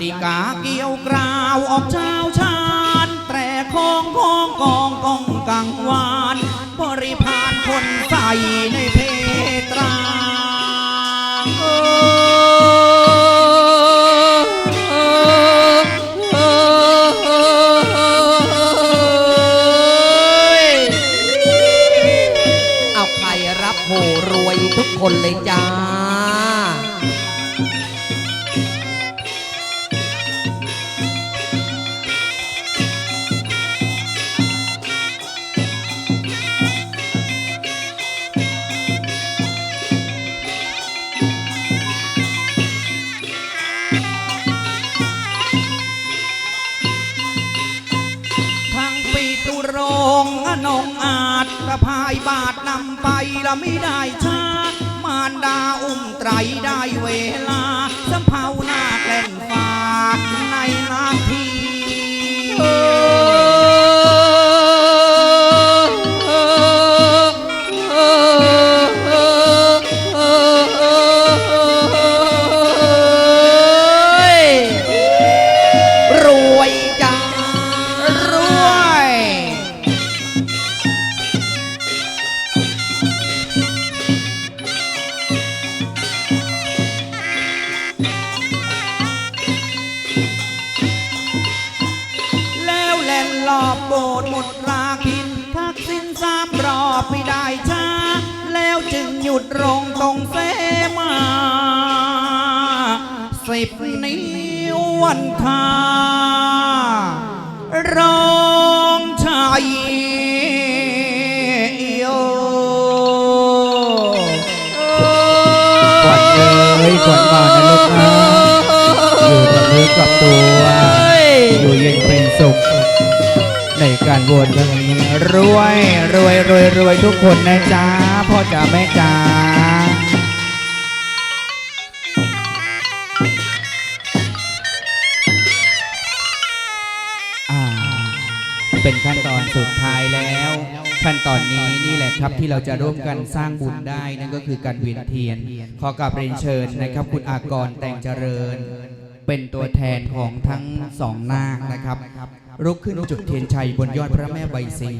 ติกาเกี่ยวกราวออกเช้าชาญแตรคองคองกองกองกังวาน บริพานคนใส่ในเพ ละไม่ได้ช้ามารดาอุ้มไตรได้เวลาสำเภาหน้าแกล้ง ขวัญมานะลูกนะอยู่กับเนื้อกับตัว อยู่เย็นเป็นสุข ในการบวชครั้งนี้รวยรวยรวยรวยทุกคนนะจ๊ะพ่อจ๋าแม่จ๋าเป็นขั้นตอนสุดท้ายแล้ว ขั้นตอนนี้นี่แหละครับที่เราจะร่วมกันสร้างบุญได้นั่นก็คือการเวียนเทียน ขอกราบเรียนเชิญนะครับ คุณอากรแต่งเจริญ เป็นตัวแทนของทั้งสองนาคนะครับลุกขึ้นจุดเทียนชัยบนยอดพระแม่ใบศรี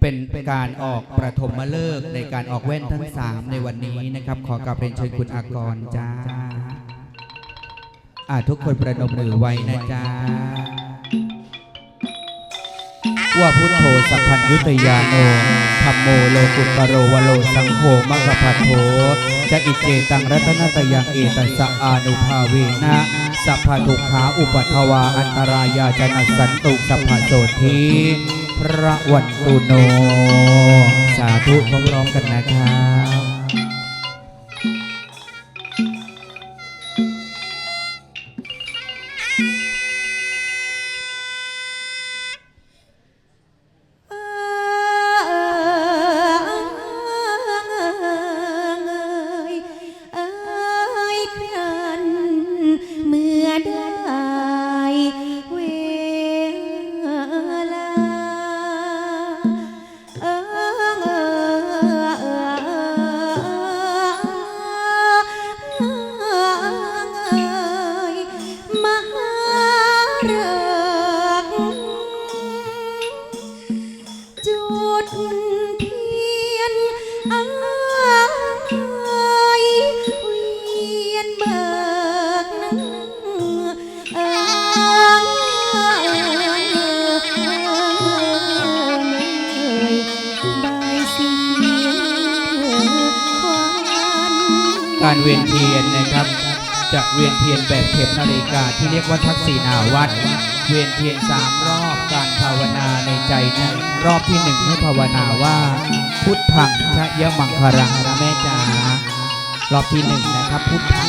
เป็นการออกประถมฤกษ์ในการออกแว่นทั้งสามในวันนี้นะครับ ขอกราบเรียนเชิญคุณอากรจ้าอาทุกคนประนมมือไว้นะจ๊ะ ว่าพุทโธสัพพัญยุตยาโนธรรมโมโลกุตโรวโลสังโฆมัคพัทโธจะอิเจตังรัตนตยังเอตัสสะอานุภาเวนะสัพพทุขาอุปัทวาอันตรายาจนัสสันตุสัพพโสธีพระวันตุโน สาธุพร้อมๆกันนะครับ เบิกนังเอยบายสีควันการเวียนเทียนนะครับ จะเวียนเทียนแบบเข็มนาฬิกาที่เรียกว่าทักษีนาวัดเวียนเทียนสามรอบการภาวนาในใจนั้นรอบที่หนึ่งให้ภาวนาว่า พุทธังชะยะมังคารังนะแม่จ๋ารอบที่หนึ่งนะครับ พุทธัง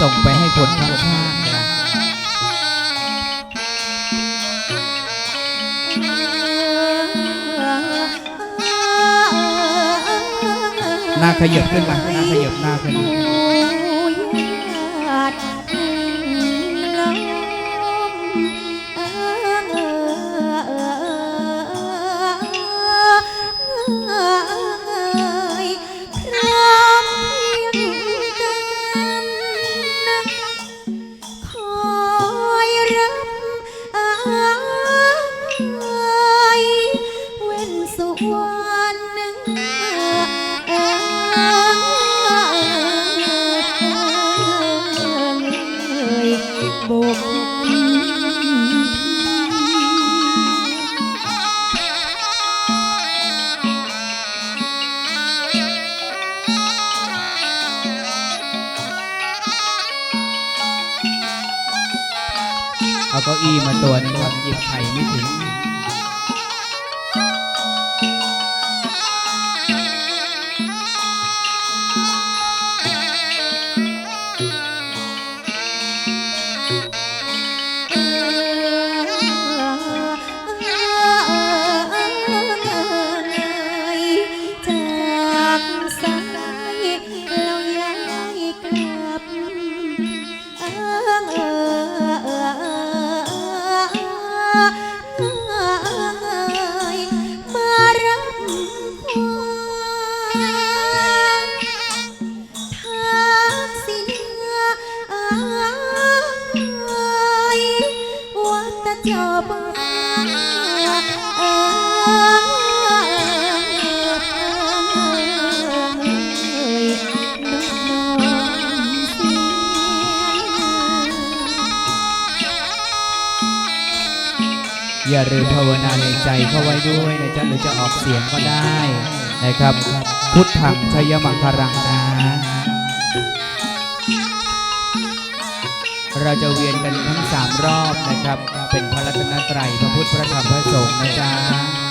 ส่งไปให้คนข้างๆนะหน้าขยับขึ้นมาหน้าขยับหน้าขึ้นมา เอาเก้าอี้มาตัวนึงครับหยิบไข่ไม่ถึง ใจเข้าไว้ด้วยนะจ๊ะหรือจะออกเสียงก็ได้นะครับ พุทธังชัยมังคารังนะ เราจะเวียนกันทั้งสามรอบนะครับ เป็นพระรัตนตรัยพระพุทธพระธรรมพระสงฆ์นะจ๊ะ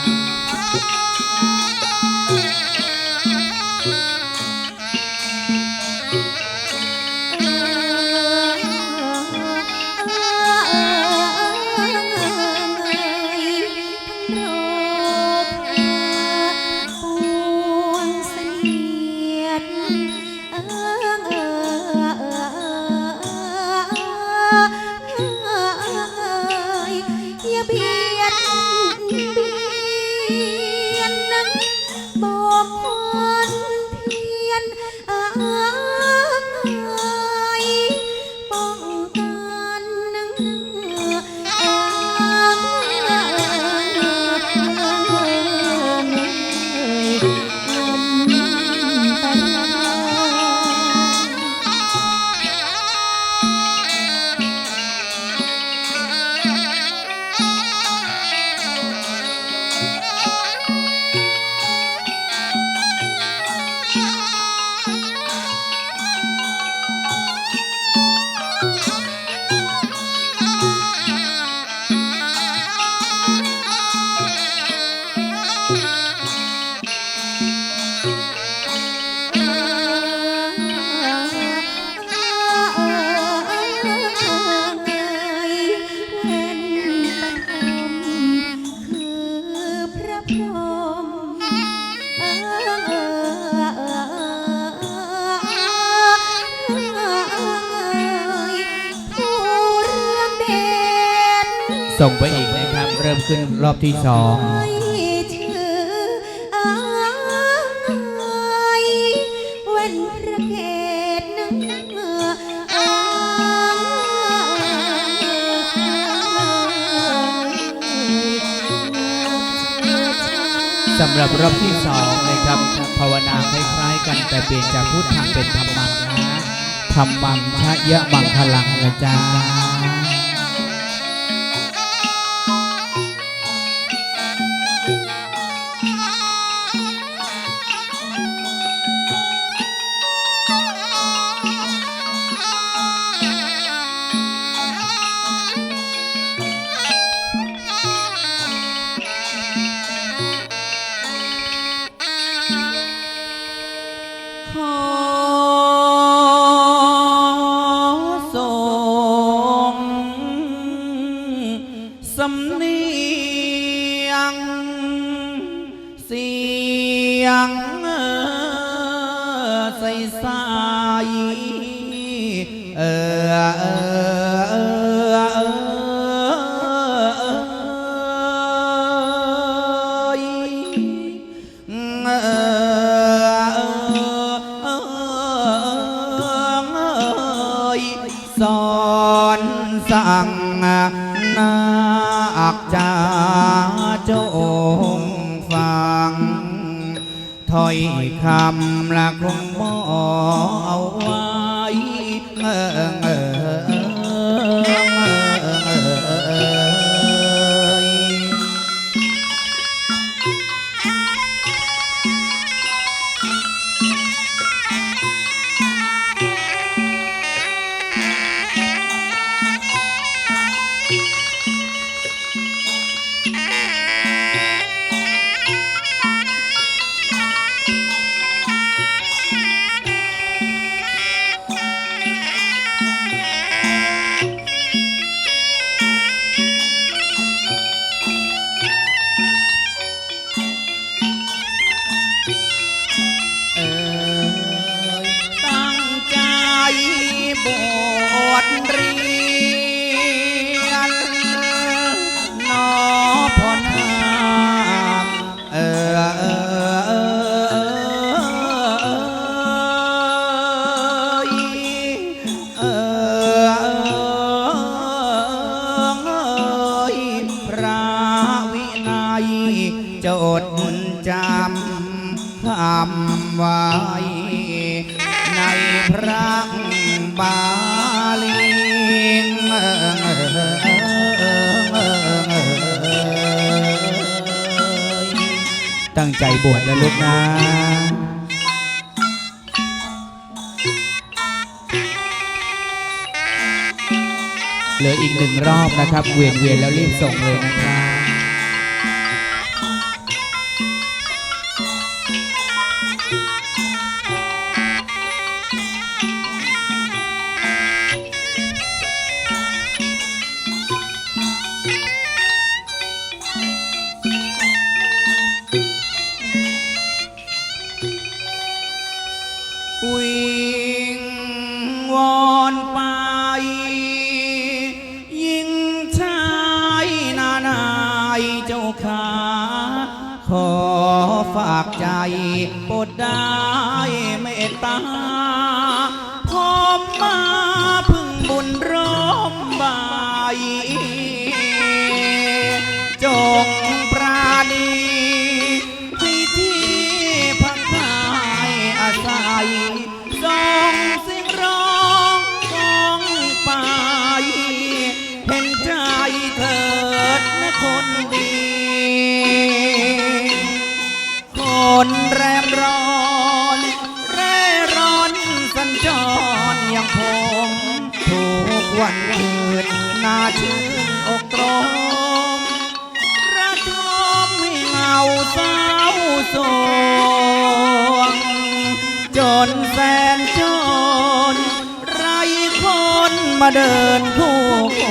ส่งไปอีกนะครับ เริ่มขึ้นรอบที่สองสำหรับรอบที่สองนะครับภาวนาคล้ายๆกันแต่เปลี่ยนจากพุทธังเป็นธรรมังนะธรรมังชะยะมังคลังนะจ๊ะ ข งฟังถ้อยคำละคงมอเอาไว้เออ ใจบวชนะลูกนะเหลืออีกหนึ่งรอบนะครับ เวียนเวียนแล้วรีบส่งเลยนะครับ วิงวอนไป ยิ่งชายนานายเจ้าขาขอฝากใจโปรดได้เมตตา วันคืนน่าชื่นอกตรมระทมให้เหงาเศร้าโศกจนแสนจน ไรคนมาเดินคู่ค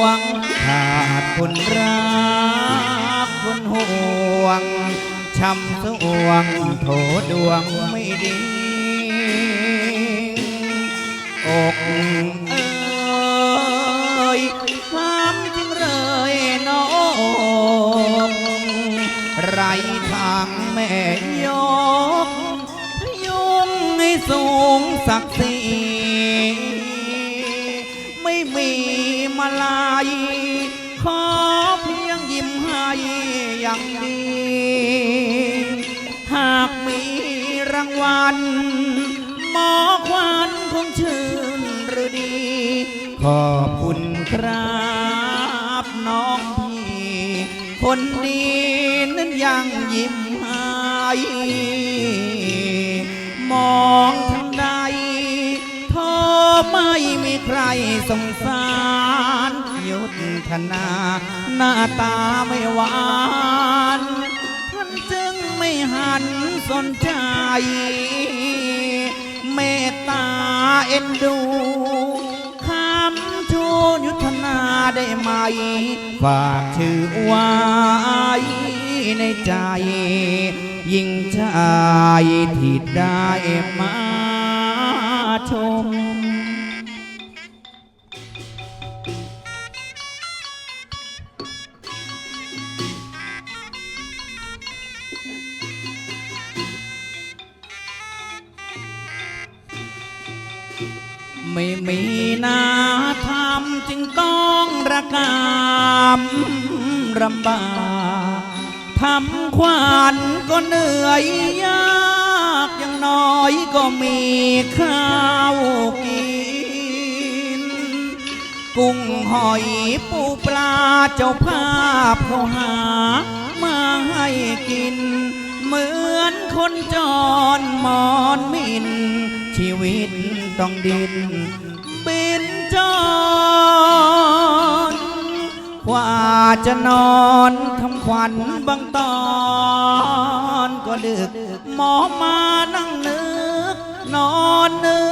วงขาดคนรักคนห่วงช้ำสวงโถดวงไม่ดีอกางแม่ยกยุงให้สูงศักดิ์ศรีไม่มีมาลายขอเพียงยิ้มให้อย่างดี หากมีรางวัล หมอควันคงชื่นหรือดี ขอบคุณครับน้องพี่ คนดีนั้นยังยิ้ม องทางใดท้อไม่มีใครสงสารยุทธนาหน้าตาไม่หวานท่านจึงไม่หันสนใจ เมตตาเอ็นดูคำชูยุทธนาได้ไหม ฝากชื่อไว้ในใจ ยิ่งชายที่ได้มาชม ไม่มีนาทำจึงต้องระกำรำบาก ทำขวัญก็เหนื่อยยากอย่างน้อยก็มีข้าวกิน กุ้งหอยปูปลาเจ้าภาพเขาหา มาให้กิน เหมือนคนจรมอนมิน ชีวิตต้องดิน บินจร กว่าจะนอนทำขวัญบางตอนก็ดึก หมอมานั่งนึก นอนนึ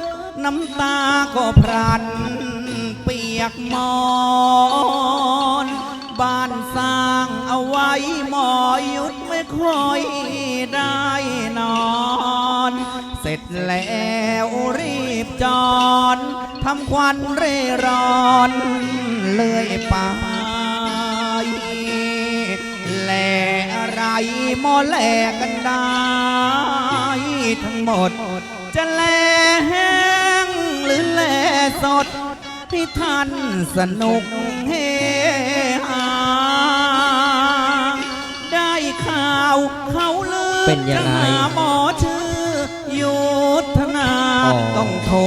ก น้ำตาก็พรัน เปียกหมอนบ้านสร้างเอาไว้หมอยุดไม่ค่อยได้นอน เสร็จแล้วรีบจอนทำควันเร่ร่อน เลื่อยไป หมอแหลกกันได้ทั้งหมด จะแหล่แห้งหรือแหล่สดให้ท่านสนุกเฮฮาได้ข่าวเขาลือเป็นยังไงจะหาหมอชื่ออ๋อต้องโทร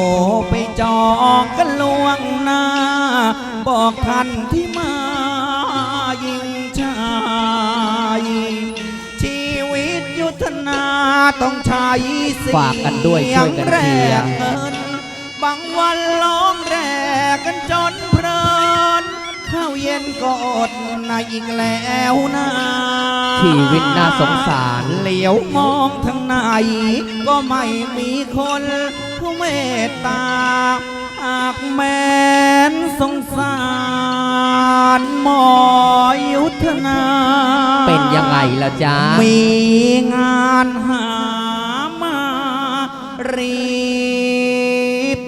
ไปจองกันล่วงหน้า บอกท่านที่มา ต้องใช้เสียงฝากกันด้วยช่วยกันเชียร์ แรกเงินบางวันร้องแรกกันจนเพลินข้าวเย็นก็อดในอีกแล้วนะชีวิตน่าสงสาร เหลียวมองทางไหนก็ไม่มีคนผู้เมตตาหากแม้ ล่ะจ๊ะ มีงานหามารีบ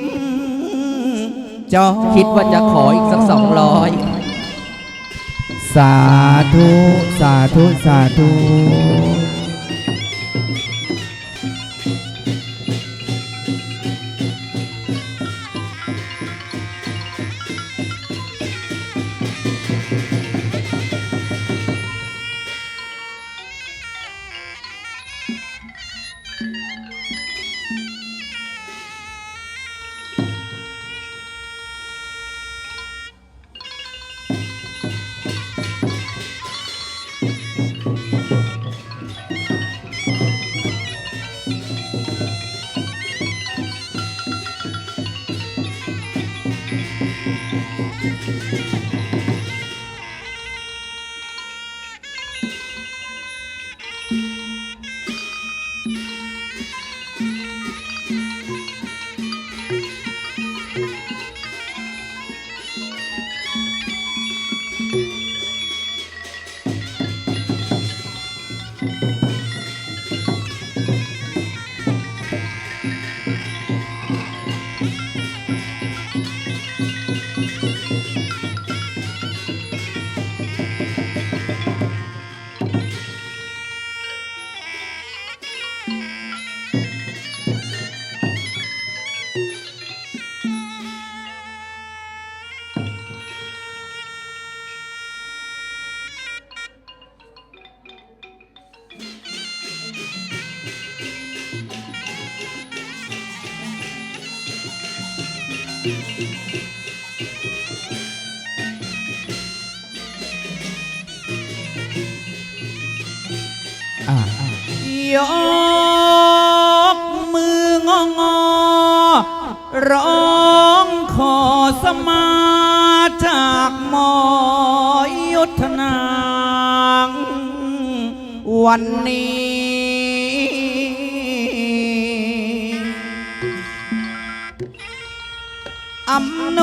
จองคิดว่าจะขออีกสักสองร้อยสาธุ สาธุ สาธุ ยกมืององอร้องขอสมาจากหมอยุทธนางวันนี้อำน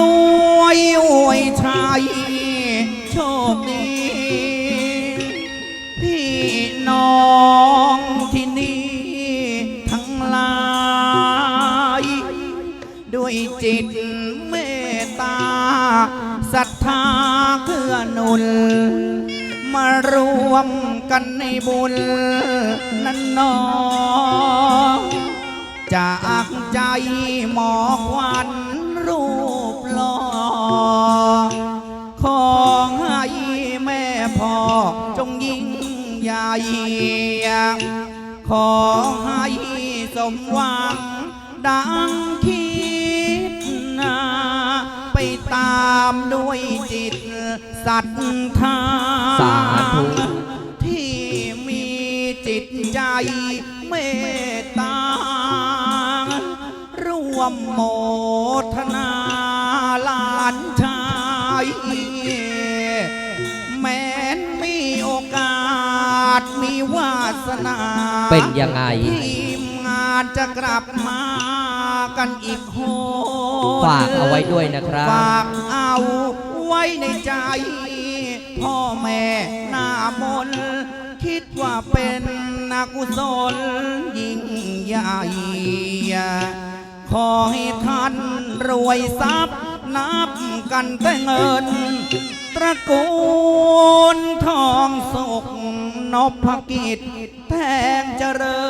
วยอวยชัย ศรัทธาเกื้อหนุน มารวมกันในบุญนั้นนอจากใจหมอควันรูปหล่อของให้แม่พ่อจงยิ่งใหญ่ขอให้สมหวังดังคิดามด้วยจิตศรัทธาสาธุ ที่มีจิตใจเมตตา ร่วมโมทนาหลานชาย แม้นมีโอกาสมีวาสนาเป็นยังไง ทีมงานจะกลับมา กันอีกโหนฝากเอาไว้ด้วยนะครับ ฝากเอาไว้ในใจ พ่อแม่หน้ามนต์คิดว่าเป็นนักุศลยิ่งใหญ่ ขอให้ท่านรวยทรัพย์นับกันแต่เงิน ตระกูลทองสุกนพกิจแทงเจริญ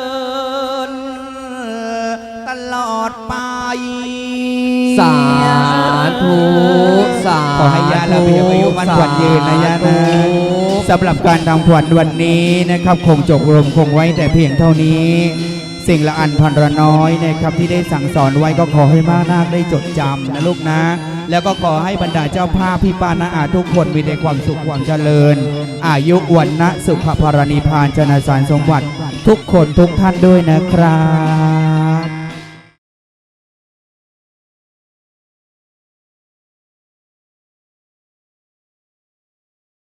สาธุสาธุขอให้ญาติเรามีอายุมั่นขวัญยืนนะญาตินะสาธุสำหรับการทำขวัญวันนี้นะครับ คงจบรวมคงไว้แต่เพียงเท่านี้ สิ่งละอันพันละน้อยนะครับที่ได้สั่งสอนไว้ก็ขอให้มานาคได้จดจำนะลูกนะ แล้วก็ขอให้บรรดาเจ้าภาพพี่ปานาอาทุกคนมีแต่ความสุขความเจริญ อายุวันนะสุขภารณีพานจนาสารสมบัติทุกคนทุกท่านด้วยนะครับ